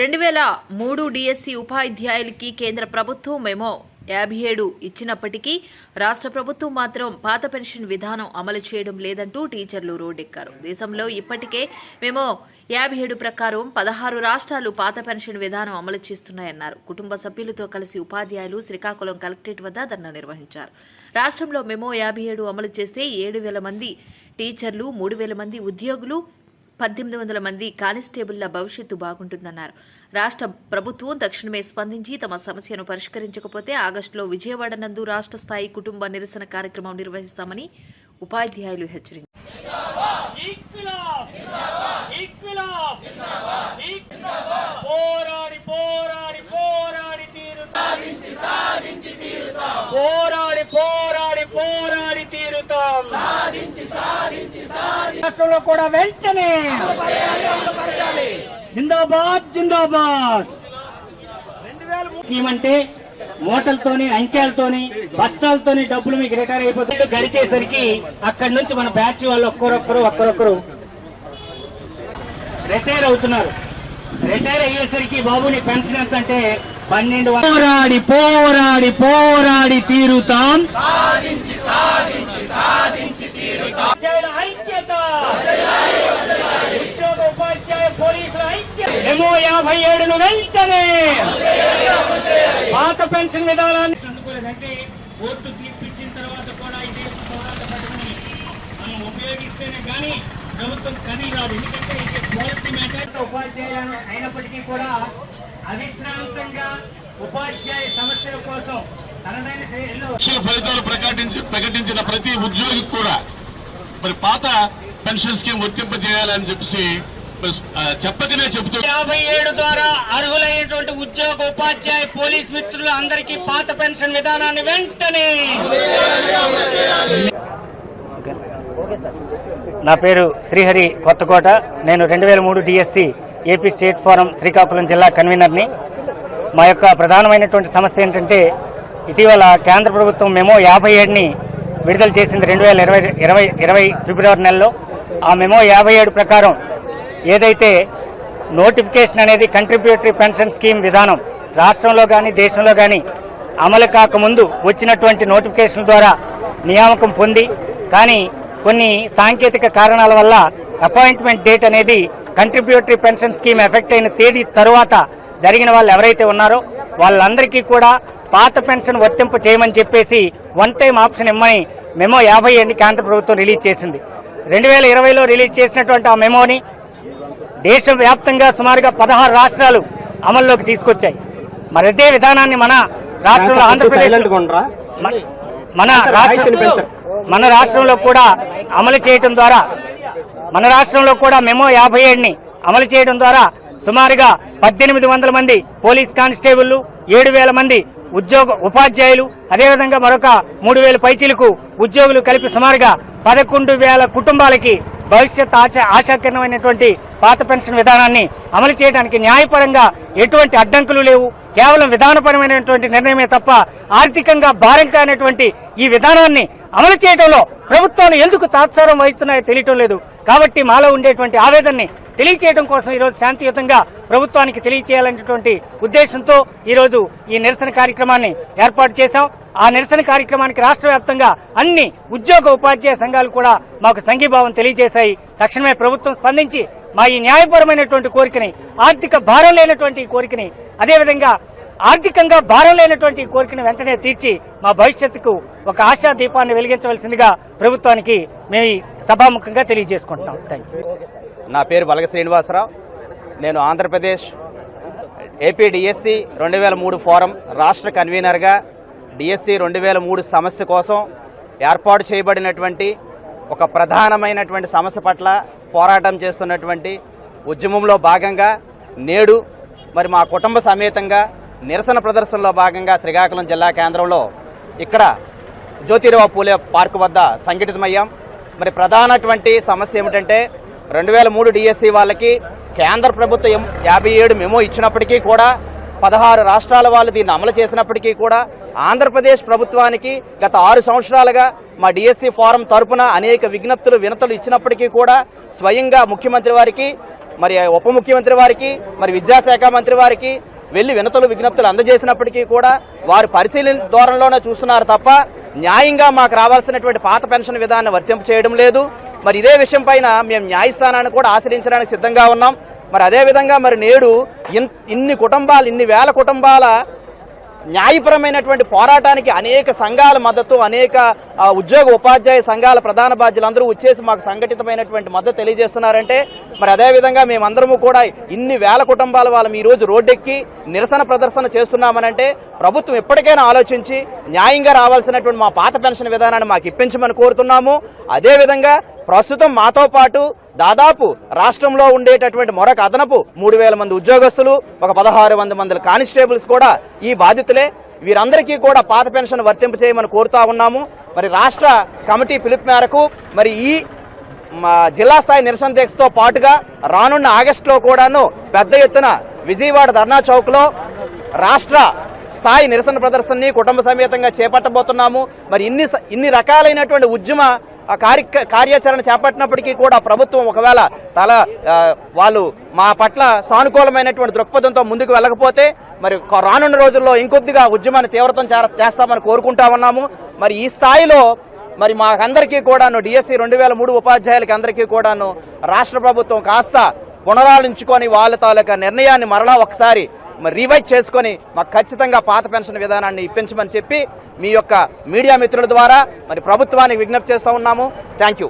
రెండు వేల మూడు డిఎస్సి ఉపాధ్యాయులకి కేంద్ర ప్రభుత్వం మెమో. యాభై ఏడు ఇచ్చినప్పటికీ రాష్ట్ర ప్రభుత్వం మాత్రం పాత పెన్షన్ విధానం అమలు చేయడం లేదంటూ టీచర్లు రోడ్డెక్కారు. దేశంలో ఇప్పటికే మేము యాభై ఏడు ప్రకారం పదహారు రాష్ట్రాలు పాత పెన్షన్ విధానం అమలు చేస్తున్నాయన్నారు. కుటుంబ సభ్యులతో కలిసి ఉపాధ్యాయులు శ్రీకాకుళం కలెక్టరేట్ వద్ద ధర్నా నిర్వహించారు. రాష్ట్రంలో మెమో యాభై ఏడు అమలు చేస్తే ఏడు వేల మంది టీచర్లు మూడు వేల మంది ఉద్యోగులు పద్దెనిమిది వందల మంది కానిస్టేబుళ్ళ భవిష్యత్తు బాగుంటుందన్నారు. రాష్ట్ర ప్రభుత్వం తక్షణమే స్పందించి తమ సమస్యను పరిష్కరించకపోతే ఆగస్టులో విజయవాడ నందు రాష్ట్ర స్థాయి కుటుంబ నిరసన కార్యక్రమం నిర్వహిస్తామని ఉపాధ్యాయులు హెచ్చరించారు ఇక్విలాబ్ ఇక్విలాబ్ పోరాడి పోరాడి పోరాడి తీరుతాం పోరాడి పోరాడి పోరాడి తీరుతాం రాష్ట్రంలో కూడా వెంటనే జిందాబాద్ జిందాబాద్. ఏమంటే మూటలతోని అంకెలతోని బస్తాలతోని డబ్బులు మీకు రిటైర్ అయిపోతుంది గడిచేసరికి అక్కడి నుంచి మన బ్యాచ్ వాళ్ళు ఒక్కరొక్కరు ఒక్కరొక్కరు రిటైర్ అవుతున్నారు. రిటైర్ అయ్యేసరికి బాబుని పెన్షన్ ఎంత అంటే పన్నెండు. పోరాడి పోరాడి పోరాడి తీరుతాం. ఉపాధ్యాయుల ఐక్యత ఉద్యోగ ఉపాధ్యాయ పోలీసుల ఐక్యత ఎమో యాభై ఏడును వెంటనే పాత పెన్షన్ విధానాన్ని అందుకోలేదంటే కోర్టు తీర్పు ఇచ్చిన తర్వాత కూడా ఇదే పోరాట మనం ఉపయోగిస్తేనే కానీ ప్రభుత్వం కనీ రాదు. ఎందుకంటే ఇది మ్యాటర్. ఉపాధ్యాయులను అయినప్పటికీ కూడా అవిశ్రాంతంగా ఉపాధ్యాయ సమస్యల కోసం తనదైన శైలిలో ఫలితాలు ప్రకటించి ప్రకటించిన ప్రతి ఉద్యోగికి కూడా మరి పాత పెన్షన్ స్కీమ్ వర్తింపజేయాలని చెప్పేసి చెప్పకనే చెబుతూ యాభై ఏడు ద్వారా అర్హులైనటువంటి ఉద్యోగ ఉపాధ్యాయ పోలీస్ మిత్రులు అందరికీ పాత పెన్షన్ విధానాన్ని వెంటనే నా పేరు శ్రీహరి కొత్తకోట. నేను రెండు వేల మూడు DSC AP state forum Srikakulam జిల్లా కన్వీనర్ని. మా యొక్క ప్రధానమైనటువంటి సమస్య ఏంటంటే ఇటీవల కేంద్ర ప్రభుత్వం మెమో యాభై ఏడుని విడుదల చేసింది రెండు వేల ఇరవై ఇరవై ఇరవై ఫిబ్రవరి నెలలో. ఆ మెమో యాభై ఏడు ప్రకారం ఏదైతే నోటిఫికేషన్ అనేది కంట్రిబ్యూటరీ పెన్షన్ స్కీమ్ విధానం రాష్ట్రంలో కానీ దేశంలో కానీ అమలు కాకముందు వచ్చినటువంటి నోటిఫికేషన్ ద్వారా నియామకం పొంది కానీ కొన్ని సాంకేతిక కారణాల వల్ల అపాయింట్మెంట్ డేట్ అనేది కంట్రిబ్యూటరీ పెన్షన్ స్కీమ్ ఎఫెక్ట్ అయిన తేదీ తరువాత జరిగిన వాళ్ళు ఎవరైతే ఉన్నారో వాళ్ళందరికీ కూడా పాత పెన్షన్ వర్తింపు చేయమని చెప్పేసి వన్ టైం ఆప్షన్ ఇమ్మని మెమో యాభై ఏడుని కేంద్ర ప్రభుత్వం రిలీజ్ చేసింది. రెండు వేల ఇరవైలో రిలీజ్ చేసినటువంటి ఆ మెమోని దేశవ్యాప్తంగా సుమారుగా పదహారు రాష్ట్రాలు అమల్లోకి తీసుకొచ్చాయి. మరి అదే విధానాన్ని మన రాష్ట్రంలో ఆంధ్రప్రదేశ్ మన రాష్ట్రం మన రాష్ట్రంలో కూడా అమలు చేయటం ద్వారా మన రాష్ట్రంలో కూడా మెమో యాభై ఏడుని అమలు చేయడం ద్వారా సుమారుగా పద్దెనిమిది వందల మంది పోలీస్ కానిస్టేబుళ్ళు ఏడు వేల మంది ఉద్యోగ ఉపాధ్యాయులు అదేవిధంగా మరొక మూడు వేల పైచీలకు ఉద్యోగులు కలిపి సుమారుగా పదకొండు వేల కుటుంబాలకి భవిష్యత్ ఆశ ఆశాకరమైనటువంటి పాత పెన్షన్ విధానాన్ని అమలు చేయడానికి న్యాయపరంగా ఎటువంటి అడ్డంకులు లేవు. కేవలం విధానపరమైనటువంటి నిర్ణయమే తప్ప ఆర్థికంగా భారం కానటువంటి ఈ విధానాన్ని అమలు చేయడంలో ప్రభుత్వాలు ఎందుకు తాత్సారం వహిస్తున్నాయో తెలియటం లేదు. కాబట్టి మాలో ఉండేటువంటి ఆవేదనని తెలియచేయడం కోసం ఈరోజు శాంతియుతంగా ప్రభుత్వానికి తెలియచేయాలనేటువంటి ఉద్దేశంతో ఈరోజు ఈ నిరసన కార్యక్రమాన్ని ఏర్పాటు చేశాం. ఆ నిరసన కార్యక్రమానికి రాష్ట్ర వ్యాప్తంగా అన్ని ఉద్యోగ ఉపాధ్యాయ సంఘాలు కూడా మాకు సంఘీభావం తెలియజేశాయి. తక్షణమే ప్రభుత్వం స్పందించి మా ఈ న్యాయపరమైనటువంటి కోరికని ఆర్థిక భారం లేనటువంటి కోరికని అదేవిధంగా ఆర్థికంగా భారం లేనటువంటి కోరికను వెంటనే తీర్చి మా భవిష్యత్తుకు ఒక ఆశా దీపాన్ని వెలిగించవలసిందిగా ప్రభుత్వానికి మేము ఈ సభాముఖంగా తెలియజేసుకుంటున్నాం. థ్యాంక్ యూ నా పేరు బలగ శ్రీనివాసరావు. నేను ఆంధ్రప్రదేశ్ ఏపీ డిఎస్సి రెండు వేల మూడు ఫోరం రాష్ట్ర కన్వీనర్గా డిఎస్సి రెండు వేల మూడు సమస్య కోసం ఏర్పాటు చేయబడినటువంటి ఒక ప్రధానమైనటువంటి సమస్య పట్ల పోరాటం చేస్తున్నటువంటి ఉద్యమంలో భాగంగా నేడు మరి మా కుటుంబ సమేతంగా నిరసన ప్రదర్శనలో భాగంగా శ్రీకాకుళం జిల్లా కేంద్రంలో ఇక్కడ జ్యోతిరావు పూలే పార్క్ వద్ద సంఘటితమయ్యాం. మరి ప్రధానటువంటి సమస్య ఏమిటంటే రెండు వేల మూడు డిఎస్సి వాళ్ళకి కేంద్ర ప్రభుత్వం యాభై ఏడు మెమో ఇచ్చినప్పటికీ కూడా పదహారు రాష్ట్రాల వాళ్ళు దీన్ని అమలు చేసినప్పటికీ కూడా ఆంధ్రప్రదేశ్ ప్రభుత్వానికి గత ఆరు సంవత్సరాలుగా మా డిఎస్సి ఫారం తరపున అనేక విజ్ఞప్తులు వినతులు ఇచ్చినప్పటికీ కూడా స్వయంగా ముఖ్యమంత్రి వారికి మరి ఉప ముఖ్యమంత్రి వారికి మరి విద్యాశాఖ మంత్రి వారికి వెళ్ళి వినతులు విజ్ఞప్తులు అందజేసినప్పటికీ కూడా వారు పరిశీలన ధోరణిలోనే చూస్తున్నారు తప్ప న్యాయంగా మాకు రావాల్సినటువంటి పాత పెన్షన్ విధానాన్ని వర్తింపు చేయడం లేదు. మరి ఇదే విషయం పైన మేము న్యాయస్థానాన్ని కూడా ఆశ్రయించడానికి సిద్ధంగా ఉన్నాం. మరి అదేవిధంగా మరి నేడు ఇన్- ఇన్ని కుటుంబాలు ఇన్ని వేల కుటుంబాల న్యాయపరమైనటువంటి పోరాటానికి అనేక సంఘాల మద్దతు అనేక ఉద్యోగ ఉపాధ్యాయ సంఘాల ప్రధాన బాధ్యులందరూ వచ్చేసి మాకు సంఘటితమైనటువంటి మద్దతు తెలియజేస్తున్నారంటే మరి అదేవిధంగా మేమందరము కూడా ఇన్ని వేల కుటుంబాల వాళ్ళం ఈరోజు రోజు రోడ్డెక్కి నిరసన ప్రదర్శన చేస్తున్నామనంటే ప్రభుత్వం ఎప్పటికైనా ఆలోచించి న్యాయంగా రావాల్సినటువంటి మా పాత పెన్షన్ విధానాన్ని మాకు ఇప్పించమని కోరుతున్నాము. అదేవిధంగా ప్రస్తుతం మాతో పాటు దాదాపు రాష్ట్రంలో ఉండేటటువంటి మరొక అదనపు మూడు వేల మంది ఉద్యోగస్తులు ఒక పదహారు వంద మంది కానిస్టేబుల్స్ కూడా ఈ బాధ్యత బాధితులే వీరందరికీ కూడా పాత పెన్షన్ వర్తింపు చేయమని కోరుతా ఉన్నాము. మరి రాష్ట్ర కమిటీ పిలుపు మేరకు మరి ఈ జిల్లా స్థాయి నిరసన దీక్షతో పాటుగా రానున్న ఆగస్టులో కూడాను పెద్ద ఎత్తున విజయవాడ ధర్నా చౌక్లో రాష్ట్ర స్థాయి నిరసన ప్రదర్శనని కుటుంబ సమేతంగా చేపట్టబోతున్నాము. మరి ఇన్ని ఇన్ని రకాలైనటువంటి ఉద్యమ కార్య కార్యాచరణ చేపట్టినప్పటికీ కూడా ప్రభుత్వం ఒకవేళ తల వాళ్ళు మా పట్ల సానుకూలమైనటువంటి దృక్పథంతో ముందుకు వెళ్ళకపోతే మరి రానున్న రోజుల్లో ఇంకొద్దిగా ఉద్యమాన్ని తీవ్రతం చేస్తామని కోరుకుంటా ఉన్నాము. మరి ఈ స్థాయిలో మరి మాకందరికీ కూడాను డిఎస్సి రెండు వేల మూడు ఉపాధ్యాయులకి అందరికీ కూడాను రాష్ట్ర ప్రభుత్వం కాస్త పునరాలించుకొని వాళ్ళ తాలూకా నిర్ణయాన్ని మరలా ఒకసారి రీవైజ్ రివైజ్ చేసుకొని మాకు ఖచ్చితంగా పాత పెన్షన్ విధానాన్ని ఇప్పించమని చెప్పి మీ యొక్క మీడియా మిత్రుల ద్వారా మరి ప్రభుత్వానికి విజ్ఞప్తి చేస్తూ ఉన్నాము. Thank you